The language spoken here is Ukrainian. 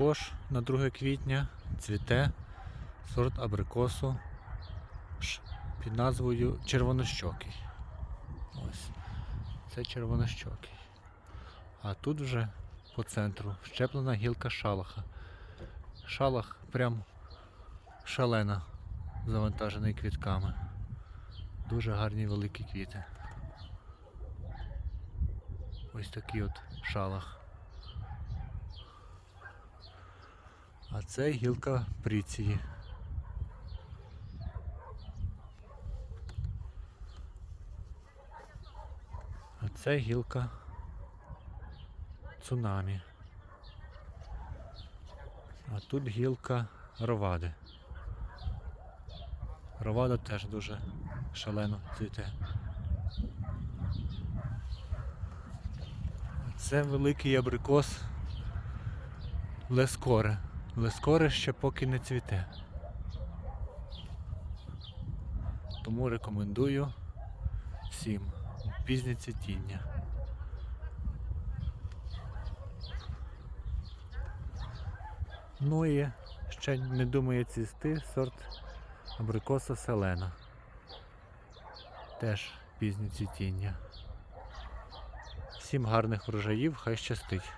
також на 2 квітня цвіте сорт абрикосу під назвою червонощокий. Ось. Це червонощокий. А тут вже по центру щеплена гілка шалаха. Шалах прям шалена, завантажений квітками. Дуже гарні великі квіти. Ось такий от шалах. А це гілка пріції. А це гілка цунамі. А тут гілка ровади. Ровада теж дуже шалено цвіте. Це великий абрикос Лескоре. Лескоре ще поки не цвіте. Тому рекомендую всім пізнє цвітіння. Ну і ще не думає цвісти сорт абрикоса селена. Теж пізнє цвітіння. Всім гарних врожаїв, хай щастить.